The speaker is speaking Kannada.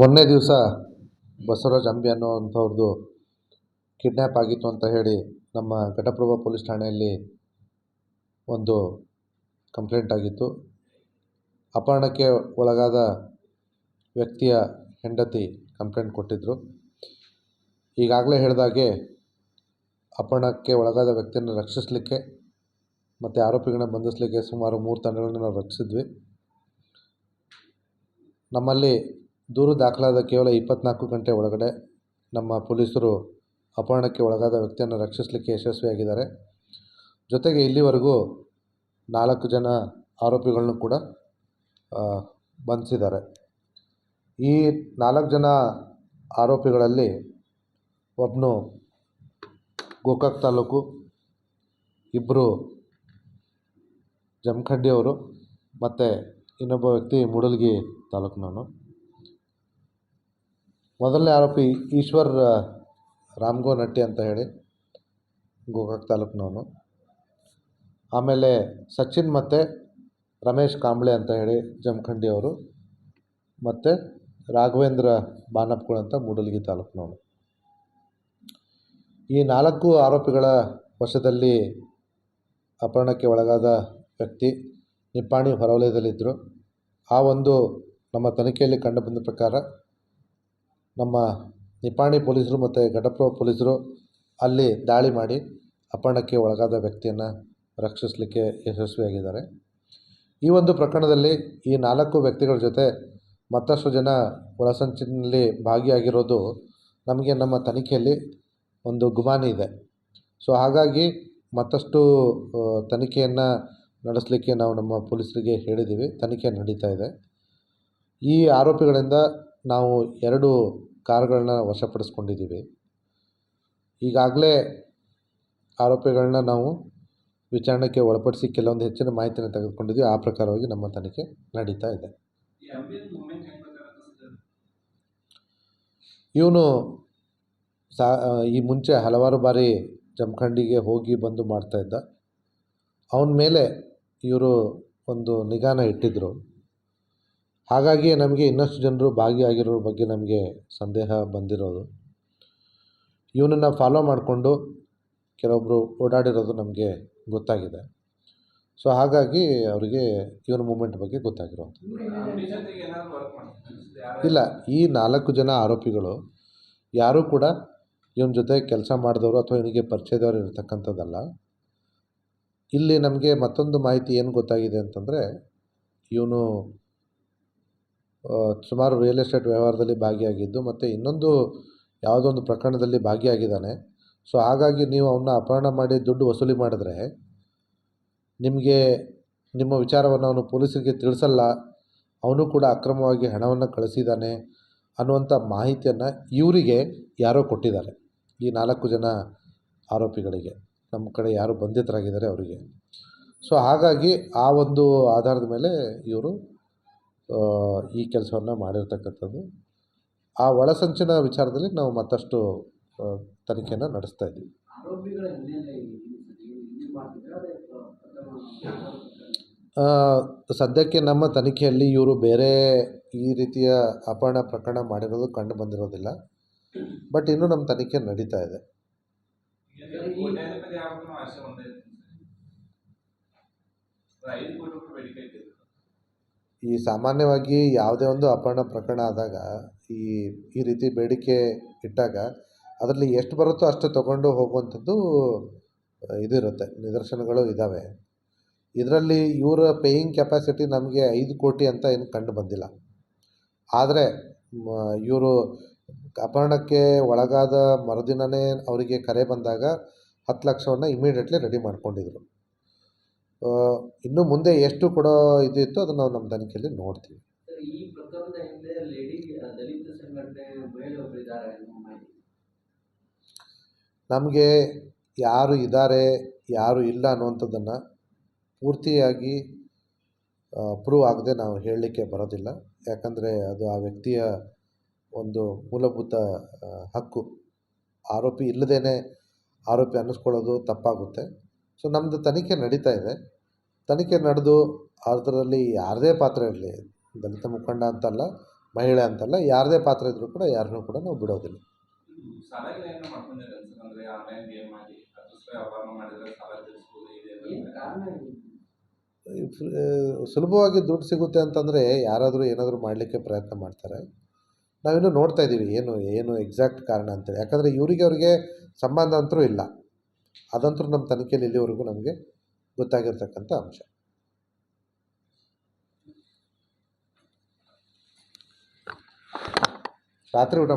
ಮೊನ್ನೆ ದಿವಸ ಬಸವರಾಜ್ ಅಂಬಿ ಅನ್ನೋವಂಥವ್ರದ್ದು ಕಿಡ್ನ್ಯಾಪ್ ಆಗಿತ್ತು ಅಂತ ಹೇಳಿ ನಮ್ಮ ಘಟಪ್ರಭಾ ಪೊಲೀಸ್ ಠಾಣೆಯಲ್ಲಿ ಒಂದು ಕಂಪ್ಲೇಂಟ್ ಆಗಿತ್ತು. ಅಪಹರಣಕ್ಕೆ ಒಳಗಾದ ವ್ಯಕ್ತಿಯ ಹೆಂಡತಿ ಕಂಪ್ಲೇಂಟ್ ಕೊಟ್ಟಿದ್ದರು ಈಗಾಗಲೇ ಹೇಳಿದಾಗೆ ಅಪಹರಣಕ್ಕೆ ಒಳಗಾದ ವ್ಯಕ್ತಿಯನ್ನು ರಕ್ಷಿಸಲಿಕ್ಕೆ ಮತ್ತು ಆರೋಪಿಗಳನ್ನ ಬಂಧಿಸಲಿಕ್ಕೆ ಸುಮಾರು ಮೂರು ತಂಡಗಳನ್ನು ನಾವು ರಚಿಸಿದ್ವಿ ನಮ್ಮಲ್ಲಿ ದೂರು ದಾಖಲಾದ ಕೇವಲ ಇಪ್ಪತ್ನಾಲ್ಕು ಗಂಟೆ ಒಳಗಡೆ ನಮ್ಮ ಪೊಲೀಸರು ಅಪಹರಣಕ್ಕೆ ಒಳಗಾದ ವ್ಯಕ್ತಿಯನ್ನು ರಕ್ಷಿಸಲಿಕ್ಕೆ ಯಶಸ್ವಿಯಾಗಿದ್ದಾರೆ. ಜೊತೆಗೆ ಇಲ್ಲಿವರೆಗೂ ನಾಲ್ಕು ಜನ ಆರೋಪಿಗಳನ್ನು ಕೂಡ ಬಂಧಿಸಿದ್ದಾರೆ. ಈ ನಾಲ್ಕು ಜನ ಆರೋಪಿಗಳಲ್ಲಿ ಒಬ್ಬನು ಗೋಕಾಕ್ ತಾಲೂಕು ಇಬ್ಬರು ಜಮಖಂಡಿಯವರು ಮತ್ತು ಇನ್ನೊಬ್ಬ ವ್ಯಕ್ತಿ ಮೂಡಲಗಿ ತಾಲೂಕಿನವನು. ಮೊದಲನೇ ಆರೋಪಿ ಈಶ್ವರ್ ರಾಮ್ಗೋನಟ್ಟಿ ಅಂತ ಹೇಳಿ ಗೋಕಾಕ್ ತಾಲೂಕಿನವನು. ಆಮೇಲೆ ಸಚಿನ್ ಮತ್ತು ರಮೇಶ್ ಕಾಂಬ್ಳೆ ಅಂತ ಹೇಳಿ ಜಮಖಂಡಿಯವರು ಮತ್ತು ರಾಘವೇಂದ್ರ ಬಾನಪ್ಗಳು ಅಂತ ಮೂಡಲಗಿ ತಾಲೂಕಿನವನು. ಈ ನಾಲ್ಕು ಆರೋಪಿಗಳ ವಶದಲ್ಲಿ ಅಪಹರಣಕ್ಕೆ ಒಳಗಾದ ವ್ಯಕ್ತಿ ನಿಪ್ಪಾಣಿ ಹೊರವಲಯದಲ್ಲಿದ್ದರು. ಆ ಒಂದು ನಮ್ಮ ತನಿಖೆಯಲ್ಲಿ ಕಂಡುಬಂದ ಪ್ರಕಾರ ನಮ್ಮ ನಿಪ್ಪಾಣಿ ಪೊಲೀಸರು ಮತ್ತು ಘಟಪ್ರ ಪೊಲೀಸರು ಅಲ್ಲಿ ದಾಳಿ ಮಾಡಿ ಅಪಹರಣಕ್ಕೆ ಒಳಗಾದ ವ್ಯಕ್ತಿಯನ್ನು ರಕ್ಷಿಸಲಿಕ್ಕೆ ಯಶಸ್ವಿಯಾಗಿದ್ದಾರೆ. ಈ ಒಂದು ಪ್ರಕರಣದಲ್ಲಿ ಈ ನಾಲ್ಕು ವ್ಯಕ್ತಿಗಳ ಜೊತೆ ಮತ್ತಷ್ಟು ಜನ ಒಳಸಂಚಿನಲ್ಲಿ ಭಾಗಿಯಾಗಿರೋದು ನಮಗೆ ನಮ್ಮ ತನಿಖೆಯಲ್ಲಿ ಒಂದು ಗುಮಾನಿ ಇದೆ. ಸೊ ಹಾಗಾಗಿ ಮತ್ತಷ್ಟು ತನಿಖೆಯನ್ನು ನಡೆಸಲಿಕ್ಕೆ ನಾವು ನಮ್ಮ ಪೊಲೀಸರಿಗೆ ಹೇಳಿದ್ದೀವಿ ತನಿಖೆ ನಡೀತಾ ಇದೆ. ಈ ಆರೋಪಿಗಳಿಂದ ನಾವು ಎರಡು ಕಾರುಗಳನ್ನ ವಶಪಡಿಸ್ಕೊಂಡಿದ್ದೀವಿ. ಈಗಾಗಲೇ ಆರೋಪಿಗಳನ್ನ ನಾವು ವಿಚಾರಣೆಗೆ ಒಳಪಡಿಸಿ ಕೆಲವೊಂದು ಹೆಚ್ಚಿನ ಮಾಹಿತಿಯನ್ನು ತೆಗೆದುಕೊಂಡಿದ್ದೀವಿ. ಆ ಪ್ರಕಾರವಾಗಿ ನಮ್ಮ ತನಿಖೆ ನಡೀತಾ ಇದೆ. ಇವನು ಸಾ ಈ ಮುಂಚೆ ಹಲವಾರು ಬಾರಿ ಜಮಖಂಡಿಗೆ ಹೋಗಿ ಬಂದು ಮಾಡ್ತಾಯಿದ್ದ ಅವನ ಮೇಲೆ ಇವರು ಒಂದು ನಿಗಾನ ಇಟ್ಟಿದ್ದರು ಹಾಗಾಗಿ ನಮಗೆ ಇನ್ನಷ್ಟು ಜನರು ಭಾಗಿಯಾಗಿರೋ ಬಗ್ಗೆ ನಮಗೆ ಸಂದೇಹ ಬಂದಿರೋದು. ಇವನನ್ನು ಫಾಲೋ ಮಾಡಿಕೊಂಡು ಕೆಲವೊಬ್ಬರು ಓಡಾಡಿರೋದು ನಮಗೆ ಗೊತ್ತಾಗಿದೆ. ಸೊ ಹಾಗಾಗಿ ಅವರಿಗೆ ಇವನ ಮೂಮೆಂಟ್ ಬಗ್ಗೆ ಗೊತ್ತಾಗಿರೋದು. ಇಲ್ಲ, ಈ ನಾಲ್ಕು ಜನ ಆರೋಪಿಗಳು ಯಾರೂ ಕೂಡ ಇವನ ಜೊತೆ ಕೆಲಸ ಮಾಡಿದವರು ಅಥವಾ ಇವನಿಗೆ ಪರಿಚಯದವರು ಇರತಕ್ಕಂಥದ್ದಲ್ಲ, ಇಲ್ಲಿ ನಮಗೆ ಮತ್ತೊಂದು ಮಾಹಿತಿ ಏನು ಗೊತ್ತಾಗಿದೆ ಅಂತಂದರೆ, ಇವನು ಸುಮಾರು ರಿಯಲ್ ಎಸ್ಟೇಟ್ ವ್ಯವಹಾರದಲ್ಲಿ ಭಾಗಿಯಾಗಿದ್ದು ಮತ್ತು ಇನ್ನೊಂದು ಯಾವುದೋ ಒಂದು ಪ್ರಕರಣದಲ್ಲಿ ಭಾಗಿಯಾಗಿದ್ದಾನೆ. ಸೊ ಹಾಗಾಗಿ ನೀವು ಅವನ್ನ ಅಪಹರಣ ಮಾಡಿ ದುಡ್ಡು ವಸೂಲಿ ಮಾಡಿದ್ರೆ, ನಿಮಗೆ ನಿಮ್ಮ ವಿಚಾರವನ್ನು ಅವನು ಪೊಲೀಸರಿಗೆ ತಿಳಿಸಲ್ಲ, ಅವನು ಕೂಡ ಅಕ್ರಮವಾಗಿ ಹಣವನ್ನು ಕಳಿಸಿದ್ದಾನೆ ಅನ್ನುವಂಥ ಮಾಹಿತಿಯನ್ನು ಇವರಿಗೆ ಯಾರೋ ಕೊಟ್ಟಿದ್ದಾರೆ. ಈ ನಾಲ್ಕು ಜನ ಆರೋಪಿಗಳಿಗೆ ನಮ್ಮ ಕಡೆ ಯಾರು ಬಂಧಿತರಾಗಿದ್ದಾರೆ ಅವರಿಗೆ. ಸೊ ಹಾಗಾಗಿ ಆ ಒಂದು ಆಧಾರದ ಮೇಲೆ ಇವರು ಈ ಕೆಲಸವನ್ನು ಮಾಡಿರ್ತಕ್ಕಂಥದ್ದು. ಆ ಒಳಸಂಚಿನ ವಿಚಾರದಲ್ಲಿ ನಾವು ಮತ್ತಷ್ಟು ತನಿಖೆಯನ್ನು ನಡೆಸ್ತಾ ಇದ್ದೀವಿ. ಸದ್ಯಕ್ಕೆ ನಮ್ಮ ತನಿಖೆಯಲ್ಲಿ ಇವರು ಬೇರೆ ಈ ರೀತಿಯ ಅಪಹರಣ ಪ್ರಕರಣ ಮಾಡಿರೋದು ಕಂಡು ಬಂದಿರೋದಿಲ್ಲ. ಬಟ್ ಇನ್ನೂ ನಮ್ಮ ತನಿಖೆ ನಡೀತಾ ಇದೆ. ಈ ಸಾಮಾನ್ಯವಾಗಿ ಯಾವುದೇ ಒಂದು ಅಪಹರಣ ಪ್ರಕರಣ ಆದಾಗ ಈ ಈ ರೀತಿ ಬೇಡಿಕೆ ಇಟ್ಟಾಗ ಅದರಲ್ಲಿ ಎಷ್ಟು ಬರುತ್ತೋ ಅಷ್ಟು ತಗೊಂಡು ಹೋಗುವಂಥದ್ದು ಇದಿರುತ್ತೆ ನಿದರ್ಶನಗಳು ಇದ್ದಾವೆ ಇದರಲ್ಲಿ ಇವರ ಪೇಯಿಂಗ್ ಕೆಪಾಸಿಟಿ ನಮಗೆ ಐದು ಕೋಟಿ ಅಂತ ಏನು ಕಂಡು ಬಂದಿಲ್ಲ. ಆದರೆ ಇವರು ಅಪಹರಣಕ್ಕೆ ಒಳಗಾದ ಮರುದಿನವೇ ಅವರಿಗೆ ಕರೆ ಬಂದಾಗ ಹತ್ತು ಲಕ್ಷವನ್ನು ಇಮಿಡಿಯೇಟ್ಲಿ ರೆಡಿ ಮಾಡಿಕೊಂಡಿದ್ರು. ಇನ್ನು ಮುಂದೆ ಎಷ್ಟು ಕೊಡೋ ಇದು ಇತ್ತು ಅದನ್ನು ನಾವು ನಮ್ಮ ತನಿಖೆಯಲ್ಲಿ ನೋಡ್ತೀವಿ. ನಮಗೆ ಯಾರು ಇದ್ದಾರೆ ಯಾರು ಇಲ್ಲ ಅನ್ನುವಂಥದ್ದನ್ನು ಪೂರ್ತಿಯಾಗಿ ಪ್ರೂವ್ ಆಗದೆ ನಾವು ಹೇಳಲಿಕ್ಕೆ ಬರೋದಿಲ್ಲ. ಯಾಕಂದರೆ ಅದು ಆ ವ್ಯಕ್ತಿಯ ಒಂದು ಮೂಲಭೂತ ಹಕ್ಕು. ಆರೋಪಿ ಇಲ್ಲದೇ ಆರೋಪಿ ಅನ್ನಿಸ್ಕೊಳ್ಳೋದು ತಪ್ಪಾಗುತ್ತೆ. ಸೊ ನಮ್ಮದು ತನಿಖೆ ನಡೀತಾ ಇದೆ. ತನಿಖೆ ನಡೆದು ಅದರಲ್ಲಿ ಯಾರದೇ ಪಾತ್ರ ಇರಲಿ ದಲಿತ ಮುಖಂಡ ಅಂತಲ್ಲ ಮಹಿಳೆ ಅಂತಲ್ಲ ಯಾರದೇ ಪಾತ್ರ ಇದ್ದರೂ ಕೂಡ ಯಾರನ್ನೂ ಕೂಡ ನಾವು ಬಿಡೋದಿಲ್ಲ. ಸುಲಭವಾಗಿ ದುಡ್ಡು ಸಿಗುತ್ತೆ ಅಂತಂದರೆ ಯಾರಾದರೂ ಏನಾದರೂ ಮಾಡಲಿಕ್ಕೆ ಪ್ರಯತ್ನ ಮಾಡ್ತಾರೆ. ನಾವಿನ್ನೂ ನೋಡ್ತಾ ಇದ್ದೀವಿ ಏನು ಏನು ಎಕ್ಸಾಕ್ಟ್ ಕಾರಣ ಅಂತೇಳಿ. ಯಾಕಂದರೆ ಇವರಿಗೆ ಅವರಿಗೆ ಸಂಬಂಧ ಅಂತೂ ಇಲ್ಲ. ಅದಂತೂ ನಮ್ಮ ತನಿಖೆಯಲ್ಲಿ ಇಲ್ಲಿವರೆಗೂ ನಮಗೆ ಗೊತ್ತಾಗಿರ್ತಕ್ಕಂಥ ಅಂಶ. ರಾತ್ರಿ ಊಟ